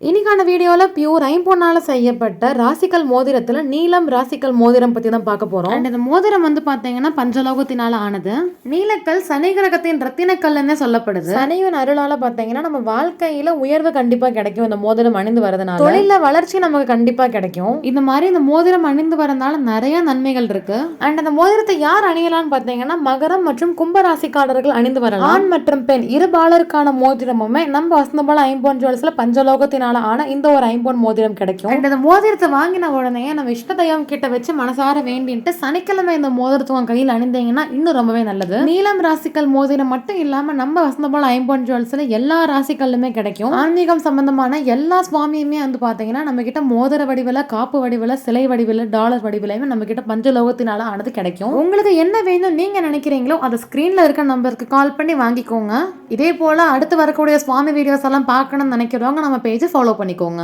இன்னைக்கான வீடியோவில் பியூர் ஐம்பொன்னால செய்யப்பட்ட ராசிக்கல் மோதிரத்தில் நீலம் ராசிக்கல் மோதிரம் பற்றி தான் பார்க்க போகிறோம் அண்ட் இந்த மோதிரம் வந்து பார்த்தீங்கன்னா பஞ்சலோகத்தினால ஆனது. நீலக்கல் சனி கிரகத்தின் ரத்தினக்கல்லுன்னு சொல்லப்படுது. சனியின் அருளால பார்த்தீங்கன்னா நம்ம வாழ்க்கையில் உயர்வு கண்டிப்பாக கிடைக்கும். இந்த மோதிரம் அணிந்து வரதுனால. தொழில வளர்ச்சி நமக்கு கண்டிப்பாக கிடைக்கும். இந்த மாதிரி இந்த மோதிரம் அணிந்து வரதுனால நிறைய நன்மைகள் இருக்கு. அண்ட் அந்த மோதிரத்தை யார் அணியலாம்னு பார்த்தீங்கன்னா மகரம் மற்றும் கும்ப ராசிக்காரர்கள் அணிந்து வரலாம். ஆண் மற்றும் பெண் இரு பாலருக்கான மோதிரமுமே நம்ம வசந்தபால ஐம்பொன் ஜுவல்ஸ்ல பஞ்சலோகத்தினால ஆனால் இந்த ஒரு ஐம்பொன் மோதிரம் கிடைக்கும். அண்ட் இந்த மோதிரத்தை வாங்கின உடனே நம்ம இஷ்ட தெய்வம் கிட்ட வச்சு மனசார வேண்டின்ட்டு சனிக்கிழமை இந்த மோதிரத்தை உங்க கையில் அணிந்தீங்கன்னா இன்னும் ரொம்பவே நல்லது. நீலம் ராசிக்கல் மோதிரம் மட்டும் இல்லாம நம்ம வசந்தபால ஐம்பொன் ஜுவல்ஸ்ல எல்லா ராசிக்கல்லுமே கிடைக்கும். ஆன்மீகம் சம்பந்தமான எல்லா சுவாமியுமே வந்து பாத்தீங்கன்னா நம்ம கிட்ட மோதிர வடிவில் காப்பு வடிவில் சிலை வடிவில் டாலர் வடிவிலையுமே நம்ம கிட்ட பஞ்சலோகத்தினால ஆனது கிடைக்கும். உங்களுக்கு என்ன வேணும் நீங்க நினைக்கிறீங்களோ அதை ஸ்கிரீன்ல இருக்க நம்பருக்கு கால் பண்ணி வாங்கிக்கோங்க. இதே போல அடுத்து வரக்கூடிய சுவாமி வீடியோஸ் எல்லாம் பார்க்கணும்னு நினைக்கிறவங்க நம்ம பேஜை ஃபாலோ பண்ணிக்கோங்க.